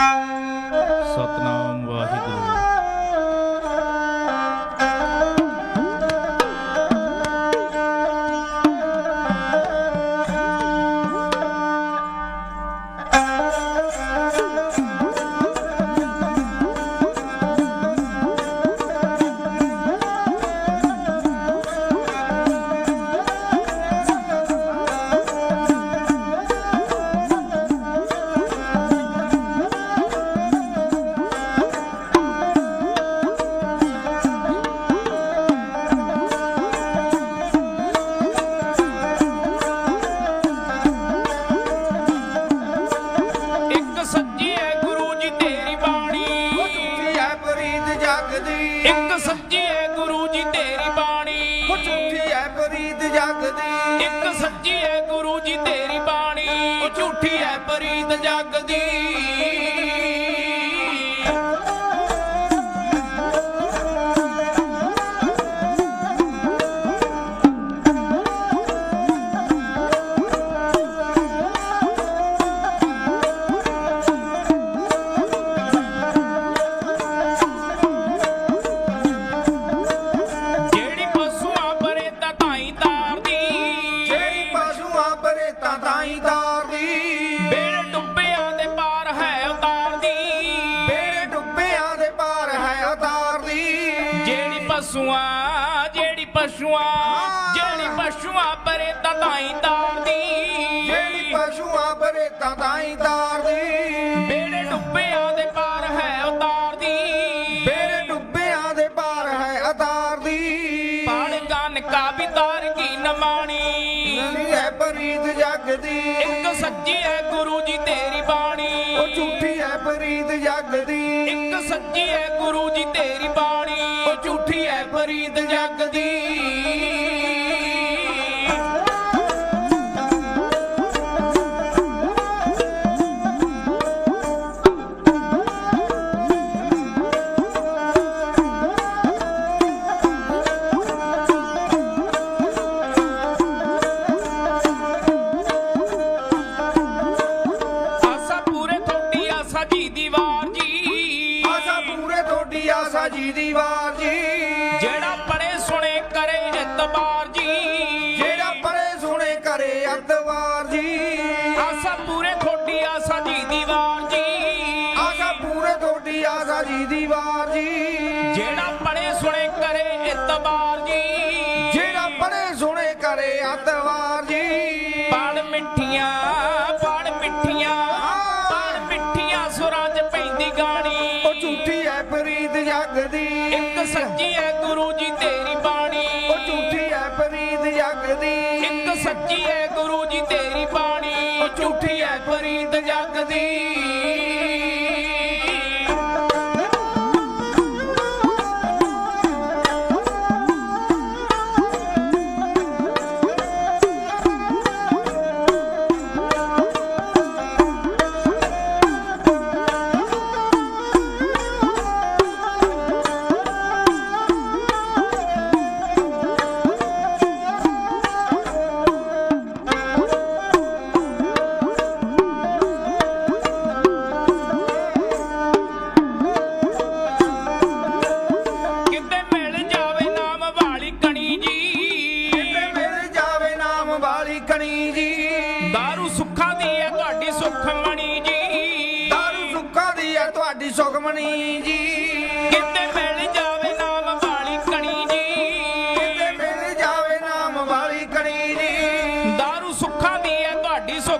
Música ਜਗ ਦੀ ਹੈ ਗੁਰੂ ਜੀ ਤੇਰੀ ਬਾਣੀ। ਉਹ ਝੂਠੀ ਹੈ ਫਰੀਦ ਜੱਗ ਦੀ ਇੱਕ ਸੱਚੀ ਹੈ ਗੁਰੂ ਜੀ ਤੇਰੀ ਬਾਣੀ। ਉਹ ਝੂਠੀ ਹੈ ਫਰੀਦ ਜੱਗ ਦੀ ਕੀਤੀ ਆਸਾ ਜੀ ਦੀ ਵਾਰ ਜੀ। ਜਿਹੜਾ ਪੜੇ ਸੁਣੇ ਕਰੇ ਇਤਬਾਰ ਜੀ। ਜਿਹੜਾ ਪੜੇ ਸੁਣੇ ਕਰੇ ਇਤਬਾਰ ਜੀ। ਪੜ ਮਿੱਠੀਆਂ ਪੜ ਮਿੱਠੀਆਂ ਪੜ ਮਿੱਠੀਆਂ ਸੁਰਾਂ 'ਚ ਪੈਂਦੀ ਗਾਣੀ। ਉਹ ਝੂਠੀ ਐ ਪ੍ਰੀਤ ਜਗਦੀ ਇੱਕ ਸੱਚੀ ਐ ਗੁਰੂ ਜੀ ਤੇਰੀ ਬਾਣੀ। ਉਹ ਝੂਠੀ ਐ ਪ੍ਰੀਤ ਜਗਦੀ ਇੱਕ ਸੱਚੀ ਐ ਗੁਰੂ ਜੀ ਤੇਰੀ ਬਾਣੀ। ਉਹ ਝੂਠੀ ਐ ਪ੍ਰੀਤ ਜਗਦੀ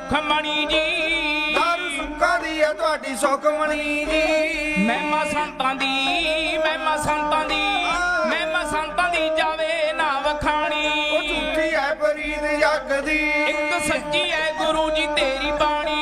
ਸੁਖਮਣੀ ਜੀ। ਦਰ ਸੁੱਖਾਂ ਦੀ ਹੈ ਤੁਹਾਡੀ ਸੁਖਮਣੀ ਜੀ। ਮਹਿਮਾ ਸੰਤਾਂ ਦੀ ਮਹਿਮਾ ਸੰਤਾਂ ਦੀ ਮਹਿਮਾ ਸੰਤਾਂ ਦੀ ਜਾਵੇ ਨਾ ਵਖਾਣੀ। ਉਹ ਝੂਠੀ ਹੈ ਫਰੀਦ ਜਗ ਦੀ। ਇੱਕ ਸੱਚੀ ਹੈ ਗੁਰੂ ਜੀ ਤੇਰੀ ਬਾਣੀ।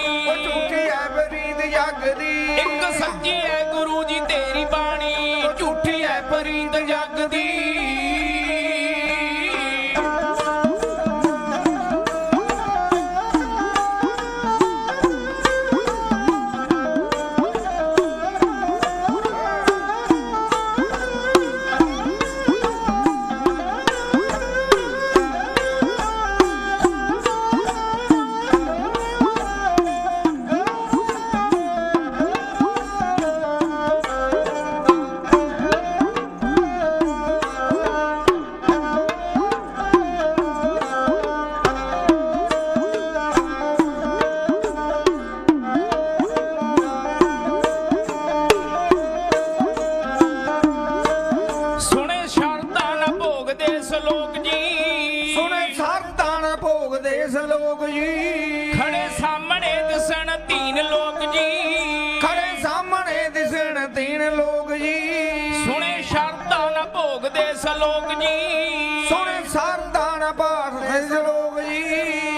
ਭੋਗਦੇ ਸਲੋਕ ਜੀ। ਸੁਣੇ ਸਰਦਾਨ ਪਾਠ ਦੇ ਸਲੋਕ ਜੀ।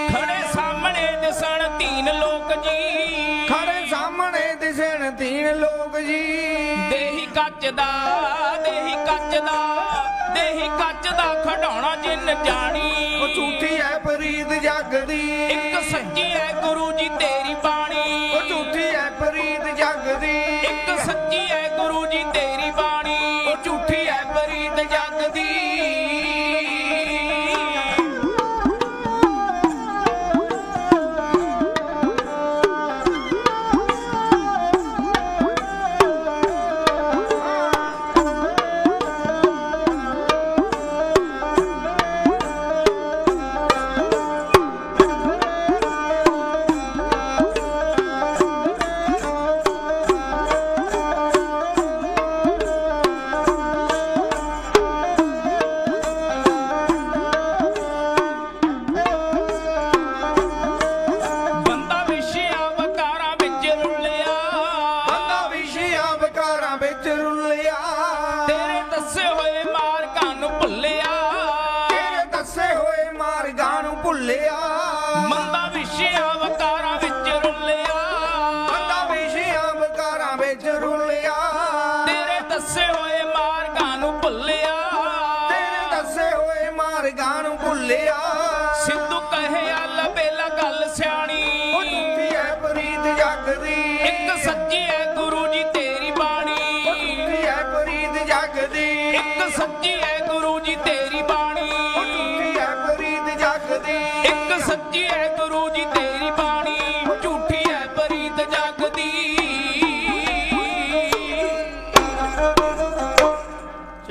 ਖੜੇ ਸਾਹਮਣੇ ਦਿਸਣ ਤੀਨ ਲੋਕ ਜੀ। ਖੜੇ ਸਾਹਮਣੇ ਦਿਸਣ ਤੀਨ ਲੋਕ ਜੀ। ਦੇਹੀ ਕੱਚ ਦਾ ਦੇਹੀ ਕੱਚ ਦਾ ਦੇਹੀ ਕੱਚ ਦਾ ਖਡਾਉਣਾ ਜਿੰਨ ਜਾਣੀ। ਉਹ ਝੂਠੀ ਹੈ ਫਰੀਦ ਜੱਗ ਦੀ। ਲਬੇਲਾ ਗੱਲ ਸਿਆਣੀ। ਉਹ ਝੂਠੀ ਜੱਗ ਦੀ। ਇੱਕ ਸੱਚੀ ਹੈ ਗੁਰੂ ਜੀ ਤੇਰੀ ਉਹ ਬਾਣੀ ਝੂਠੀ ਹੈ ਫਰੀਦ ਜੱਗ ਦੀ। ਇੱਕ ਸੱਚੀ ਹੈ ਗੁਰੂ ਜੀ ਤੇਰੀ ਬਾਣੀ। ਉਹ ਝੂਠੀ ਜੱਗ ਦੀ। ਇੱਕ ਸੱਚੀ ਹੈ ਗੁਰੂ ਜੀ ਤੇਰੀ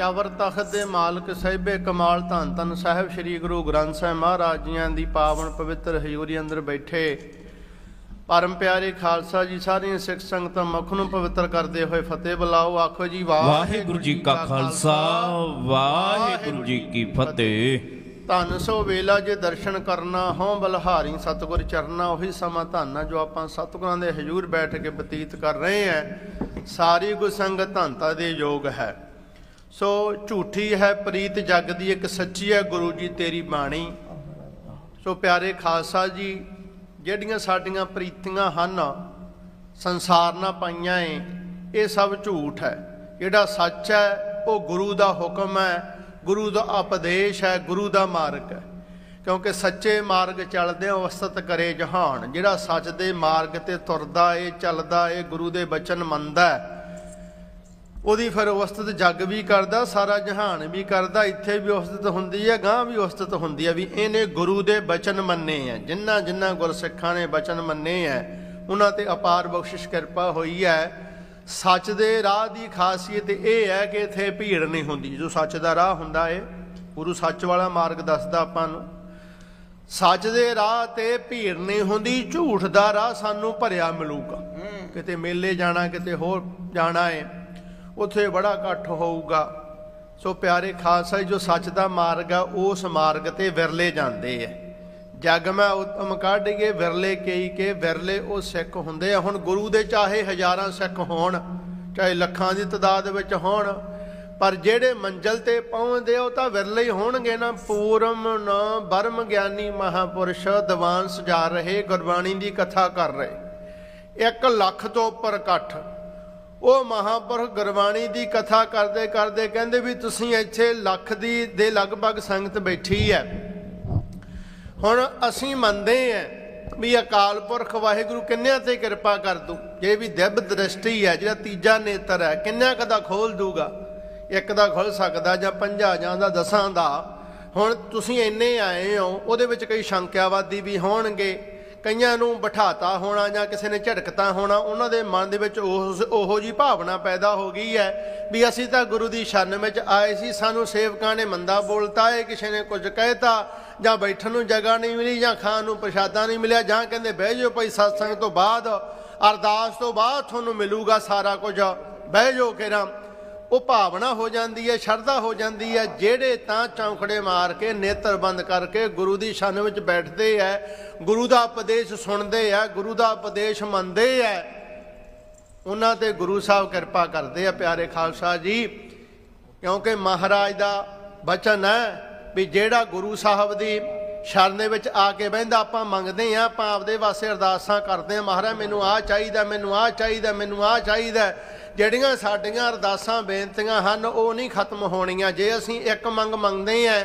ਚਾਵਰ ਤਖਤ ਦੇ ਮਾਲਕ ਸਾਹਿਬੇ ਕਮਾਲ ਧੰਨ ਧੰਨ ਸਾਹਿਬ ਸ੍ਰੀ ਗੁਰੂ ਗ੍ਰੰਥ ਸਾਹਿਬ ਮਹਾਰਾਜ ਜੀਆਂ ਦੀ ਪਾਵਨ ਪਵਿੱਤਰ ਹਜ਼ੂਰੀ ਅੰਦਰ ਬੈਠੇ। ਪਰਮ ਪਿਆਰੇ ਖਾਲਸਾ ਜੀ ਸਾਰੀਆਂ ਸਿੱਖ ਸੰਗਤਾਂ ਮੁਖ ਨੂੰ ਪਵਿੱਤਰ ਕਰਦੇ ਹੋਏ ਫਤਿਹ ਬੁਲਾਓ। ਆਖੋ ਜੀ ਵਾਹਿਗੁਰੂ ਜੀ ਕਾ ਖਾਲਸਾ। ਵਾਹਿਗੁਰੂ ਜੀ ਕੀ ਫਤਿਹ। ਧੰਨ ਸੋ ਵੇਲਾ ਜੇ ਦਰਸ਼ਨ ਕਰਨਾ ਹਉ ਬਲਹਾਰੀ ਸਤਿਗੁਰ ਚਰਨਾ ਉਹੀ ਸਮਾਂ ਧੰਨ ਆ ਜੋ ਆਪਾਂ ਸਤਿਗੁਰਾਂ ਦੇ ਹਜ਼ੂਰ ਬੈਠ ਕੇ ਬਤੀਤ ਕਰ ਰਹੇ ਹਾਂ। ਸਾਰੀ ਗੁਰ ਸੰਗਤ ਧੰਤਾ ਦੇ ਯੋਗ ਹੈ। ਸੋ ਝੂਠੀ ਹੈ ਪ੍ਰੀਤ, ਜਗ ਦੀ ਇੱਕ ਸੱਚੀ ਹੈ ਗੁਰੂ ਜੀ ਤੇਰੀ ਬਾਣੀ। ਸੋ ਪਿਆਰੇ ਖਾਲਸਾ ਜੀ, ਜਿਹੜੀਆਂ ਸਾਡੀਆਂ ਪ੍ਰੀਤੀਆਂ ਹਨ, ਸੰਸਾਰ ਨਾਲ ਪਾਈਆਂ ਏ, ਇਹ ਸਭ ਝੂਠ ਹੈ। ਜਿਹੜਾ ਸੱਚ ਹੈ, ਉਹ ਗੁਰੂ ਦਾ ਹੁਕਮ ਹੈ, ਗੁਰੂ ਦਾ ਉਪਦੇਸ਼ ਹੈ, ਗੁਰੂ ਦਾ ਮਾਰਗ ਹੈ। ਕਿਉਂਕਿ ਸੱਚੇ ਮਾਰਗ ਚੱਲਦੇ ਅਵਸਥਤ ਕਰੇ ਜਹਾਨ। ਜਿਹੜਾ ਸੱਚ ਦੇ ਮਾਰਗ ਤੇ ਤੁਰਦਾ ਏ, ਚੱਲਦਾ ਏ, ਗੁਰੂ ਦੇ ਬਚਨ ਮੰਨਦਾ ਹੈ ਉਹਦੀ ਫਿਰ ਅਵਸਥਿਤ ਜੱਗ ਵੀ ਕਰਦਾ ਸਾਰਾ ਜਹਾਨ ਵੀ ਕਰਦਾ ਇੱਥੇ ਵੀ ਅਵਸਥਿਤ ਹੁੰਦੀ ਹੈ ਗਾਂ ਵੀ ਅਵਸਥਿਤ ਹੁੰਦੀ ਹੈ ਵੀ ਇਹਨੇ ਗੁਰੂ ਦੇ ਬਚਨ ਮੰਨੇ ਆ ਜਿਨ੍ਹਾਂ ਜਿਨ੍ਹਾਂ ਗੁਰਸਿੱਖਾਂ ਨੇ ਬਚਨ ਮੰਨੇ ਆ ਉਹਨਾਂ ਤੇ ਅਪਾਰ ਬਖਸ਼ਿਸ਼ ਕਿਰਪਾ ਹੋਈ ਹੈ। ਸੱਚ ਦੇ ਰਾਹ ਦੀ ਖਾਸੀਅਤ ਇਹ ਹੈ ਕਿ ਇੱਥੇ ਭੀੜ ਨਹੀਂ ਹੁੰਦੀ ਜੋ ਸੱਚ ਦਾ ਰਾਹ ਹੁੰਦਾ ਏ ਗੁਰੂ ਸੱਚ ਵਾਲਾ ਮਾਰਗ ਦੱਸਦਾ ਆਪਾਂ ਨੂੰ। ਸੱਚ ਦੇ ਰਾਹ ਤੇ ਭੀੜ ਨਹੀਂ ਹੁੰਦੀ ਝੂਠ ਦਾ ਰਾਹ ਸਾਨੂੰ ਭਰਿਆ ਮਿਲੂਗਾ। ਕਿਤੇ ਮੇਲੇ ਜਾਣਾ ਕਿਤੇ ਹੋਰ ਜਾਣਾ ਏ ਉੱਥੇ ਬੜਾ ਇਕੱਠ ਹੋਊਗਾ। ਸੋ ਪਿਆਰੇ ਖਾਲਸਾ ਜੀ, ਜੋ ਸੱਚ ਦਾ ਮਾਰਗ ਆ ਉਸ ਮਾਰਗ ਤੇ ਵਿਰਲੇ ਜਾਂਦੇ ਆ। ਜਗ ਮੈਂ ਉਤਮ ਕੇ ਵਿਰਲੇ ਕਈ ਕੇ ਵਿਰਲੇ ਉਹ ਸਿੱਖ ਹੁੰਦੇ ਆ। ਹੁਣ ਗੁਰੂ ਦੇ ਚਾਹੇ ਹਜ਼ਾਰਾਂ ਸਿੱਖ ਹੋਣ ਚਾਹੇ ਲੱਖਾਂ ਦੀ ਤਦਾਦ ਵਿੱਚ ਹੋਣ ਪਰ ਜਿਹੜੇ ਮੰਜ਼ਲ ਤੇ ਪਹੁੰਚਦੇ ਉਹ ਤਾਂ ਵਿਰਲੇ ਹੀ ਹੋਣਗੇ ਨਾ। ਪੂਰਮ ਨ ਬਰਮ ਗਿਆਨੀ ਮਹਾਪੁਰਸ਼ ਦੀਵਾਨ ਸਜਾ ਰਹੇ ਗੁਰਬਾਣੀ ਦੀ ਕਥਾ ਕਰ ਰਹੇ। 1 ਲੱਖ ਤੋਂ ਉੱਪਰ ਇਕੱਠ। ਉਹ ਮਹਾਪੁਰਖ ਗੁਰਬਾਣੀ ਦੀ ਕਥਾ ਕਰਦੇ ਕਰਦੇ ਕਹਿੰਦੇ ਵੀ ਤੁਸੀਂ ਇੱਥੇ ਲੱਖ ਦੀ ਦੇ ਲਗਭਗ ਸੰਗਤ ਬੈਠੀ ਹੈ। ਹੁਣ ਅਸੀਂ ਮੰਨਦੇ ਆਂ ਵੀ ਅਕਾਲ ਪੁਰਖ ਵਾਹਿਗੁਰੂ ਕਿੰਨਿਆਂ ਤੇ ਕਿਰਪਾ ਕਰ ਦੂ। ਜੇ ਵੀ ਦਿਵ ਦ੍ਰਿਸ਼ਟੀ ਹੈ, ਜਿਹੜਾ ਤੀਜਾ ਨੇਤਰ ਹੈ, ਕਿੰਨਿਆਂ ਕਦਾ ਖੋਲ ਦੂਗਾ? ਇੱਕ ਦਾ ਖੁੱਲ ਸਕਦਾ ਜਾਂ ਪੰਜਾਂ ਜਾਂ ਦਾ ਦਸਾਂ ਦਾ। ਹੁਣ ਤੁਸੀਂ ਇੰਨੇ ਆਏ ਹੋ, ਉਹਦੇ ਵਿੱਚ ਕਈ ਸ਼ੰਕਿਆਵਾਦੀ ਵੀ ਹੋਣਗੇ। ਕਈਆਂ ਨੂੰ ਬਿਠਾਤਾ ਹੋਣਾ ਜਾਂ ਕਿਸੇ ਨੇ ਝਟਕਤਾ ਹੋਣਾ, ਉਹਨਾਂ ਦੇ ਮਨ ਦੇ ਵਿੱਚ ਉਹ ਉਹੋ ਜੀ ਭਾਵਨਾ ਪੈਦਾ ਹੋ ਗਈ ਹੈ ਵੀ ਅਸੀਂ ਤਾਂ ਗੁਰੂ ਦੀ ਸ਼ਰਨ ਵਿੱਚ ਆਏ ਸੀ, ਸਾਨੂੰ ਸੇਵਕਾਂ ਨੇ ਮੰਦਾ ਬੋਲਤਾ ਹੈ ਕਿਸੇ ਨੇ ਕੁਝ ਕਹਿਤਾ, ਜਾਂ ਬੈਠਣ ਨੂੰ ਜਗ੍ਹਾ ਨਹੀਂ ਮਿਲੀ, ਜਾਂ ਖਾਣ ਨੂੰ ਪ੍ਰਸ਼ਾਦਾ ਨਹੀਂ ਮਿਲਿਆ, ਜਾਂ ਕਹਿੰਦੇ ਬਹਿ ਜਾਓ ਭਾਈ, ਸਤਸੰਗ ਤੋਂ ਬਾਅਦ, ਅਰਦਾਸ ਤੋਂ ਬਾਅਦ ਤੁਹਾਨੂੰ ਮਿਲੂਗਾ ਸਾਰਾ ਕੁਝ, ਬਹਿ ਜਾਓ ਕਿਰਾਂ ਉਹ ਭਾਵਨਾ ਹੋ ਜਾਂਦੀ ਹੈ, ਸ਼ਰਧਾ ਹੋ ਜਾਂਦੀ ਹੈ, ਜਿਹੜੇ ਤਾਂ ਚੌਂਕੜੇ ਮਾਰ ਕੇ ਨੇਤਰ ਬੰਦ ਕਰਕੇ ਗੁਰੂ ਦੀ ਸ਼ਰਨ ਵਿੱਚ ਬੈਠਦੇ ਐ, ਗੁਰੂ ਦਾ ਉਪਦੇਸ਼ ਸੁਣਦੇ ਐ, ਗੁਰੂ ਦਾ ਉਪਦੇਸ਼ ਮੰਨਦੇ ਐ, ਉਹਨਾਂ ਤੇ ਗੁਰੂ ਸਾਹਿਬ ਕਿਰਪਾ ਕਰਦੇ ਆ, ਪਿਆਰੇ ਖਾਲਸਾ ਜੀ। ਕਿਉਂਕਿ ਮਹਾਰਾਜ ਦਾ ਬਚਨ ਹੈ ਵੀ ਜਿਹੜਾ ਗੁਰੂ ਸਾਹਿਬ ਦੀ ਸ਼ਰਨ ਦੇ ਵਿੱਚ ਆ ਕੇ ਬਹਿੰਦਾ, ਆਪਾਂ ਮੰਗਦੇ ਆ, ਆਪਾਂ ਆਪਦੇ ਵਾਸਤੇ ਅਰਦਾਸਾਂ ਕਰਦੇ ਆ, ਮਹਾਰਾਜ ਮੈਨੂੰ ਆਹ ਚਾਹੀਦਾ, ਮੈਨੂੰ ਆਹ ਚਾਹੀਦਾ, ਮੈਨੂੰ ਆਹ ਚਾਹੀਦਾ ਜਿਹੜੀਆਂ ਸਾਡੀਆਂ ਅਰਦਾਸਾਂ, ਬੇਨਤੀਆਂ ਹਨ, ਉਹ ਨਹੀਂ ਖਤਮ ਹੋਣੀਆਂ। ਜੇ ਅਸੀਂ ਇੱਕ ਮੰਗ ਮੰਗਦੇ ਆ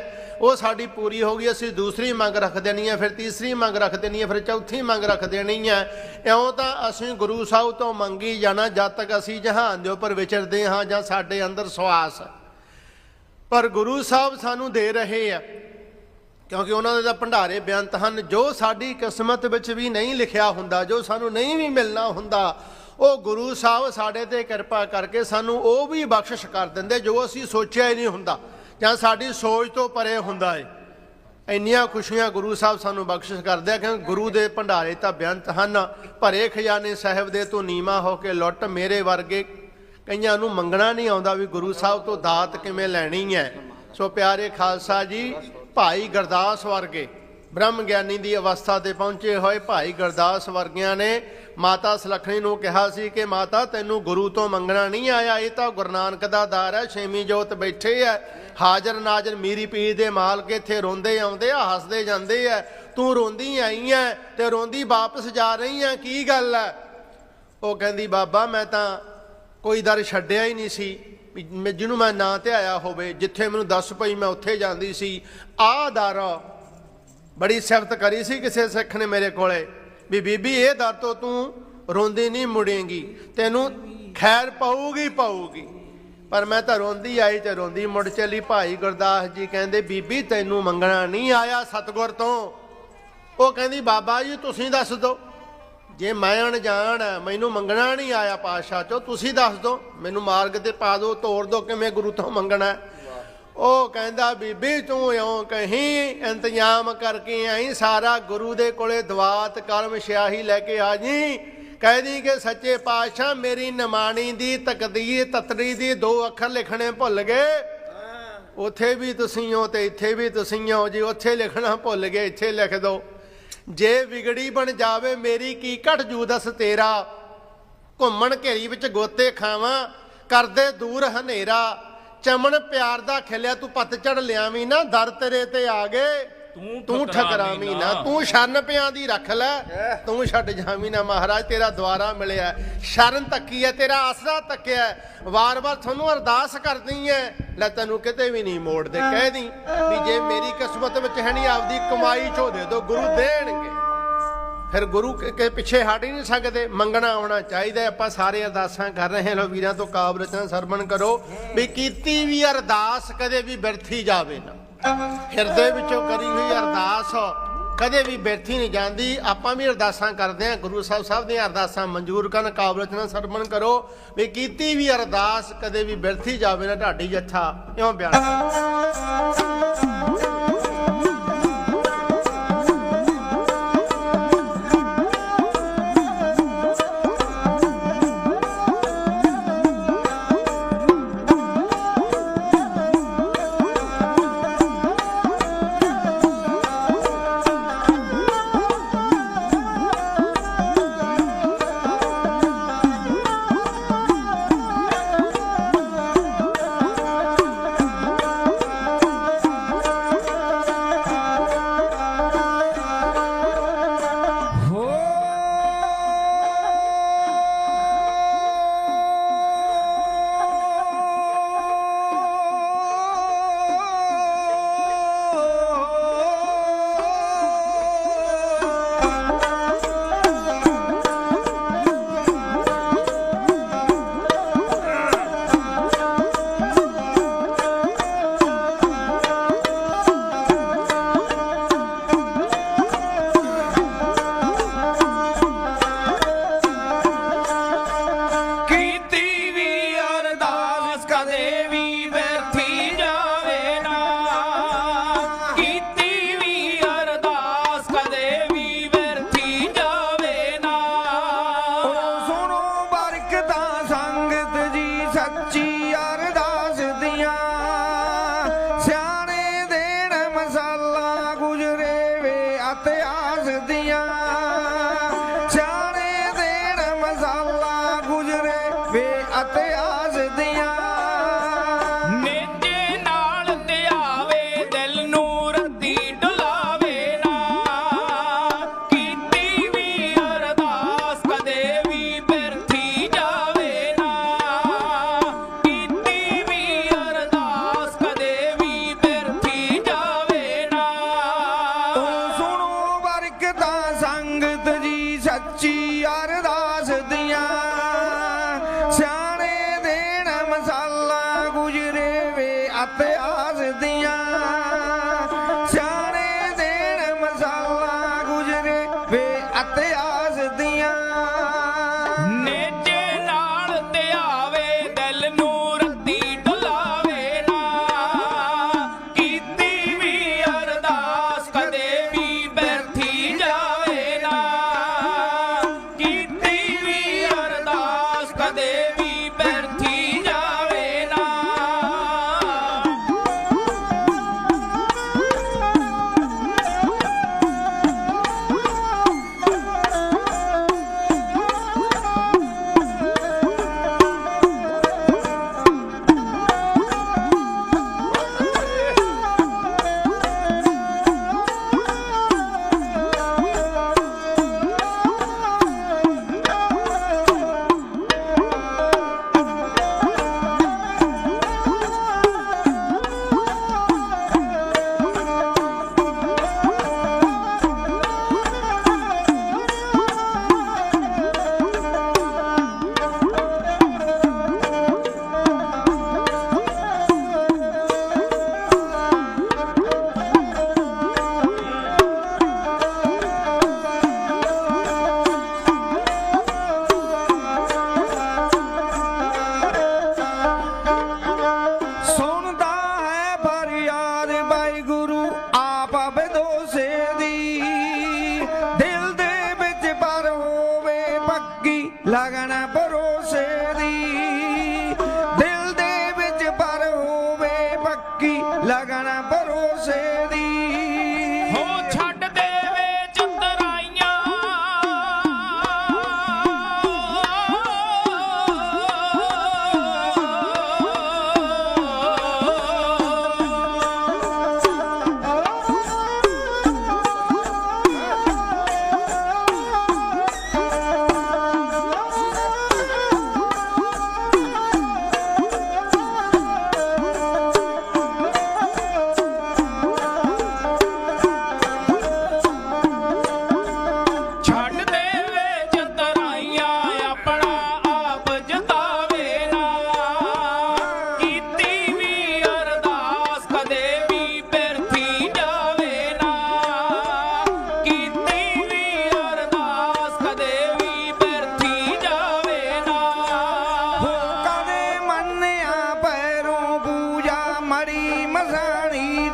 ਉਹ ਸਾਡੀ ਪੂਰੀ ਹੋ ਗਈ, ਅਸੀਂ ਦੂਸਰੀ ਮੰਗ ਰੱਖ ਦੇਣੀ ਹੈ, ਫਿਰ ਤੀਸਰੀ ਮੰਗ ਰੱਖ ਦੇਣੀ ਹੈ, ਫਿਰ ਚੌਥੀ ਮੰਗ ਰੱਖ ਦੇਣੀ ਹੈ। ਇਉਂ ਤਾਂ ਅਸੀਂ ਗੁਰੂ ਸਾਹਿਬ ਤੋਂ ਮੰਗੀ ਜਾਣਾ, ਜਦ ਤੱਕ ਅਸੀਂ ਜਹਾਨ ਦੇ ਉੱਪਰ ਵਿਚਰਦੇ ਹਾਂ ਜਾਂ ਸਾਡੇ ਅੰਦਰ ਸਵਾਸ। ਪਰ ਗੁਰੂ ਸਾਹਿਬ ਸਾਨੂੰ ਦੇ ਰਹੇ ਆ, ਕਿਉਂਕਿ ਉਹਨਾਂ ਦੇ ਤਾਂ ਭੰਡਾਰੇ ਬੇਅੰਤ ਹਨ। ਜੋ ਸਾਡੀ ਕਿਸਮਤ ਵਿੱਚ ਵੀ ਨਹੀਂ ਲਿਖਿਆ ਹੁੰਦਾ, ਜੋ ਸਾਨੂੰ ਨਹੀਂ ਵੀ ਮਿਲਣਾ ਹੁੰਦਾ ਉਹ ਗੁਰੂ ਸਾਹਿਬ ਸਾਡੇ ਤੇ ਕਿਰਪਾ ਕਰਕੇ ਸਾਨੂੰ ਉਹ ਵੀ ਬਖਸ਼ਿਸ਼ ਕਰ ਦਿੰਦੇ ਜੋ ਅਸੀਂ ਸੋਚਿਆ ਹੀ ਨਹੀਂ ਹੁੰਦਾ ਜਾਂ ਸਾਡੀ ਸੋਚ ਤੋਂ ਪਰੇ ਹੁੰਦਾ ਏ। ਇੰਨੀਆਂ ਖੁਸ਼ੀਆਂ ਗੁਰੂ ਸਾਹਿਬ ਸਾਨੂੰ ਬਖਸ਼ਿਸ਼ ਕਰਦੇ ਆ ਕਿ ਗੁਰੂ ਦੇ ਭੰਡਾਰੇ ਤਾਂ ਬੇਅੰਤ ਹਨ, ਭਰੇ ਖਜ਼ਾਨੇ ਸਾਹਿਬ ਦੇ ਤੋਂ ਨੀਮਾ ਹੋ ਕੇ ਲੁੱਟ ਮੇਰੇ ਵਰਗੇ ਕਈਆਂ ਨੂੰ ਮੰਗਣਾ ਨਹੀਂ ਆਉਂਦਾ ਵੀ ਗੁਰੂ ਸਾਹਿਬ ਤੋਂ ਦਾਤ ਕਿਵੇਂ ਲੈਣੀ ਹੈ। ਸੋ ਪਿਆਰੇ ਖਾਲਸਾ ਜੀ, ਭਾਈ ਗੁਰਦਾਸ ਵਰਗੇ ਬ੍ਰਹਮ ਗਿਆਨੀ ਦੀ ਅਵਸਥਾ ਤੇ ਪਹੁੰਚੇ ਹੋਏ ਭਾਈ ਗੁਰਦਾਸ ਵਰਗਿਆਂ ਨੇ ਮਾਤਾ ਸੁਲੱਖਣੀ ਨੂੰ ਕਿਹਾ ਸੀ ਕਿ ਮਾਤਾ, ਤੈਨੂੰ ਗੁਰੂ ਤੋਂ ਮੰਗਣਾ ਨਹੀਂ ਆਇਆ। ਇਹ ਤਾਂ ਗੁਰੂ ਨਾਨਕ ਦਾ ਦਾਰ ਹੈ, ਛੇਵੀਂ ਜੋਤ ਬੈਠੇ ਐ। ਹਾਜ਼ਰ ਨਾਜ਼ਰ ਮੀਰੀ ਪੀਰ ਦੇ ਮਾਲਕ ਇੱਥੇ ਰੋਂਦੇ ਆਉਂਦੇ ਆ, ਹੱਸਦੇ ਜਾਂਦੇ ਐ। ਤੂੰ ਰੋਂਦੀ ਆਈ ਐ ਤੇ ਰੋਂਦੀ ਵਾਪਸ ਜਾ ਰਹੀ ਐ, ਕੀ ਗੱਲ ਐ? ਉਹ ਕਹਿੰਦੀ, ਬਾਬਾ, ਮੈਂ ਤਾਂ ਕੋਈ ਦਰ ਛੱਡਿਆ ਹੀ ਨਹੀਂ ਸੀ। ਵੀ ਮੈਂ- ਜਿਹਨੂੰ ਮੈਂ ਨਾਂ ਤੇ ਆਇਆ ਹੋਵੇ, ਜਿੱਥੇ ਮੈਨੂੰ ਦੱਸ ਪਈ ਮੈਂ ਉੱਥੇ ਜਾਂਦੀ ਸੀ। ਆਹ ਦਰ ਬੜੀ ਸਿਫਤ ਕਰੀ ਸੀ ਕਿਸੇ ਸਿੱਖ ਨੇ ਮੇਰੇ ਕੋਲੇ। ਵੀ ਬੀਬੀ ਇਹ ਦਰ ਤੋਂ ਤੂੰ ਰੋਂਦੀ ਨਹੀਂ ਮੁੜੇਗੀ। ਤੈਨੂੰ ਖੈਰ ਪਾਊਗੀ ਪਾਊਗੀ। ਪਰ ਮੈਂ ਤਾਂ ਰੋਂਦੀ ਆਈ ਤੇ ਰੋਂਦੀ ਮੁੜ ਚਲੀ। ਭਾਈ ਗੁਰਦਾਸ ਜੀ ਕਹਿੰਦੇ ਬੀਬੀ ਤੈਨੂੰ ਮੰਗਣਾ ਨਹੀਂ ਆਇਆ ਸਤਗੁਰ ਤੋਂ। ਉਹ ਕਹਿੰਦੀ ਬਾਬਾ ਜੀ ਤੁਸੀਂ ਦੱਸ ਦਿਓ ਜੇ ਮੈਂ ਅਣਜਾਣ ਹਾਂ, ਮੈਨੂੰ ਮੰਗਣਾ ਨਹੀਂ ਆਇਆ ਪਾਸ਼ਾ ਚੋ ਤੁਸੀਂ ਦੱਸ ਦਿਓ ਮੈਨੂੰ ਮਾਰਗ ਤੇ ਪਾ ਦਿਓ ਤੋੜ ਦਿਓ ਕਿਵੇਂ ਗੁਰੂ ਤੋਂ ਮੰਗਣਾ। ਹੈ। ਉਹ ਕਹਿੰਦਾ, ਬੀਬੀ, ਤੂੰ ਇਉਂ ਕਹੀਂ, ਇੰਤਜ਼ਾਮ ਕਰਕੇ ਆਈ, ਸਾਰਾ ਗੁਰੂ ਦੇ ਕੋਲੇ ਦਵਾਤ ਕਰਮ ਸਿਆਹੀ ਲੈ ਕੇ ਆ ਜੀ। ਕਹਿਦੀ ਕਿ ਸੱਚੇ ਪਾਤਸ਼ਾਹ, ਮੇਰੀ ਨਿਮਾਣੀ ਦੀ ਤਕਦੀਰ ਤਤਰੀ ਦੀ ਦੋ ਅੱਖਰ ਲਿਖਣੇ ਭੁੱਲ ਗਏ। ਉੱਥੇ ਵੀ ਤੁਸੀਂ ਹੋ ਤੇ ਇੱਥੇ ਵੀ ਤੁਸੀਂ ਹੋ ਜੀ, ਉੱਥੇ ਲਿਖਣਾ ਭੁੱਲ ਗਏ, ਇੱਥੇ ਲਿਖ ਦਿਓ ਜੇ ਵਿਗੜੀ ਬਣ ਜਾਵੇ, ਮੇਰੀ ਕੀ ਘਟ ਜੂ ਦਸ ਤੇਰਾ? ਘੁੰਮਣ ਘੇਰੀ ਵਿੱਚ ਗੋਤੇ ਖਾਵਾਂ ਕਰਦੇ ਦੂਰ ਹਨੇਰਾ ਚਮਨ ਪਿਆਰ ਦਾ ਖਿਲਿਆ ਤੂੰ ਪਤਝੜ ਲਿਆਵੀਂ ਨਾ ਦਰ ਤੇਰੇ ਤੇ ਆ ਗਏ। ਤੂੰ ਤੂੰ ਠਕਰਾਵੀਂ ਨਾ। ਤੂੰ ਸ਼ਰਨ ਪਿਆਂ ਦੀ ਰੱਖ ਲੈ। ਤੂੰ ਛੱਡ ਜਾਵੀਂ ਨਾ ਮਹਾਰਾਜ ਤੇਰਾ ਦੁਆਰਾ ਮਿਲਿਆ। ਸ਼ਰਨ ਤੱਕੀ ਹੈ ਤੇਰਾ ਆਸਰਾ ਤੱਕਿਆ ਵਾਰ-ਵਾਰ ਤੁਹਾਨੂੰ ਅਰਦਾਸ ਕਰਦੀ ਐ ਲੈ ਤੈਨੂੰ ਕਿਤੇ ਵੀ ਨਹੀਂ ਮੋੜਦੇ ਕਹਿ ਦੀ ਵੀ ਜੇ ਮੇਰੀ ਕਿਸਮਤ ਵਿੱਚ ਹੈ ਨਹੀਂ ਆਪਦੀ ਕਮਾਈ ਚੋ ਦੇ ਦੋ ਗੁਰੂ ਦੇਣਗੇ। ਫਿਰ ਗੁਰੂ ਕੇ ਪਿੱਛੇ ਹਟ ਹੀ ਨਹੀਂ ਸਕਦੇ। ਮੰਗਣਾ ਆਉਣਾ ਚਾਹੀਦਾ ਆਪਾਂ ਸਾਰੇ ਅਰਦਾਸਾਂ ਕਰ ਰਹੇ ਹਾਂ। ਵੀਰਾਂ ਤੋਂ ਕਾਬ ਰਚਨਾ ਸਰਵਣ ਕਰੋ ਵੀ ਕੀਤੀ ਵੀ ਅਰਦਾਸ ਕਦੇ ਵੀ ਬਿਰਥੀ ਜਾਵੇ ਨਾ। ਹਿਰਦੇ ਵਿੱਚੋਂ ਕਰੀ ਹੋਈ ਅਰਦਾਸ ਕਦੇ ਵੀ ਬਿਰਥੀ ਨਹੀਂ ਜਾਂਦੀ। ਆਪਾਂ ਵੀ ਅਰਦਾਸਾਂ ਕਰਦੇ ਹਾਂ। ਗੁਰੂ ਸਾਹਿਬ ਸਾਹਿਬ ਦੀਆਂ ਅਰਦਾਸਾਂ ਮਨਜ਼ੂਰ ਕਰਨ ਕਾਬ ਰਚਨਾ ਸਰਵਣ ਕਰੋ ਵੀ ਕੀਤੀ ਵੀ ਅਰਦਾਸ ਕਦੇ ਵੀ ਬਿਰਥੀ ਜਾਵੇ ਨਾ। ਢਾਡੀ ਜੱਥਾ ਇਉਂ ਬਿਆਨ ਗੁਜਰੇ ਵੇ ਇਤਿਹਾਸ ਦੀਆਂ। ਮੜੀ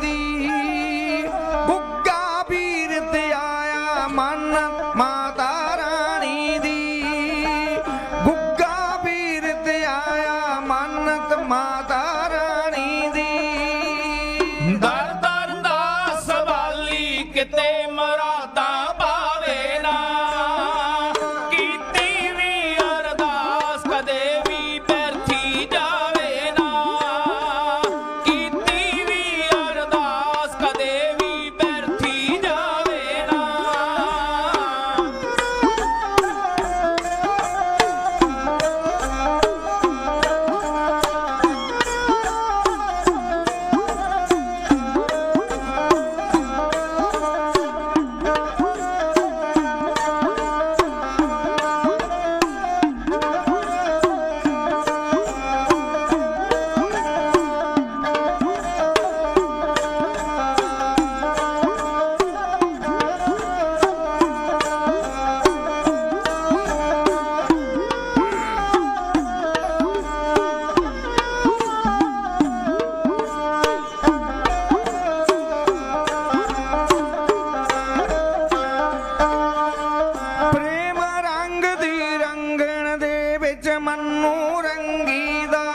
மன்னூரங்கீதா.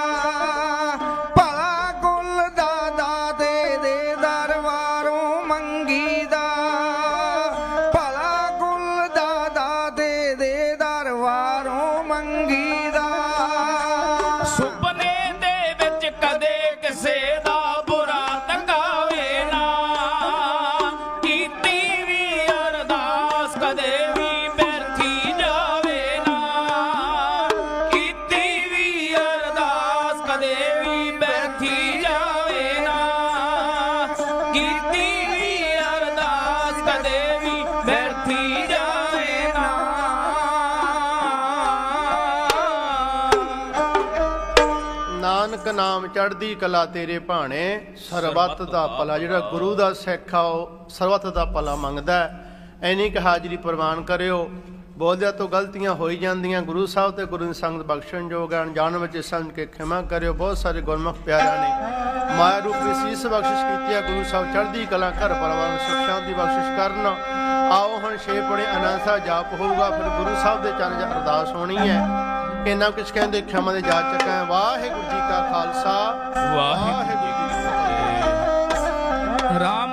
ਨਾਨਕ ਨਾਮ ਚੜ੍ਹਦੀ ਕਲਾ ਤੇਰੇ ਭਾਣੇ, ਸਰਬੱਤ ਦਾ ਭਲਾ। ਜਿਹੜਾ ਗੁਰੂ ਦਾ ਸਿੱਖ ਆ, ਉਹ ਸਰਬੱਤ ਦਾ ਭਲਾ ਮੰਗਦਾ ਐਨੀ ਕਿ ਹਾਜ਼ਰੀ ਪ੍ਰਵਾਨ ਕਰਿਓ। ਬੋਲਦਿਆਂ ਤੋਂ ਗਲਤੀਆਂ ਹੋਈ ਜਾਂਦੀਆਂ। ਗੁਰੂ ਸਾਹਿਬ ਤੇ ਗੁਰੂ ਦੀ ਸੰਗਤ ਬਖਸ਼ਣ ਜੋਗ ਹੈ। ਅਣਜਾਣ ਵਿੱਚ ਸਮਝ ਕੇ ਖਿਮਾ ਕਰਿਓ। ਬਹੁਤ ਸਾਰੇ ਗੁਰਮੁਖ ਪਿਆਰਿਆਂ ਨੇ ਮਾਇਆ ਰੂਪੀ ਸੀਸ ਬਖਸ਼ਿਸ਼ ਕੀਤੀ ਹੈ ਗੁਰੂ ਸਾਹਿਬ ਚੜ੍ਹਦੀ ਕਲਾ ਘਰ ਪਰਿਵਾਰ ਨੂੰ ਸੁਖ ਸ਼ਾਂਤੀ ਬਖਸ਼ਿਸ਼ ਕਰਨ। ਆਓ ਹੁਣ ਛੇ ਪੜੇ ਸਾਹਿਬ ਜਾਪ ਹੋਊਗਾ। ਫਿਰ ਗੁਰੂ ਸਾਹਿਬ ਦੇ ਚਰਨ 'ਚ ਅਰਦਾਸ ਹੋਣੀ ਹੈ। ਇਹਨਾਂ ਕੁਛ ਕਹਿੰਦੇ ਖਿਮਾ ਦੇ ਜਾ ਚੁੱਕਾ ਹੈ। ਵਾਹਿਗੁਰੂ ਜੀ ਕਾ ਖਾਲਸਾ। ਵਾਹਿਗੁਰੂ ਜੀ ਕੀ ਫਤਿਹ। ਰਾਮ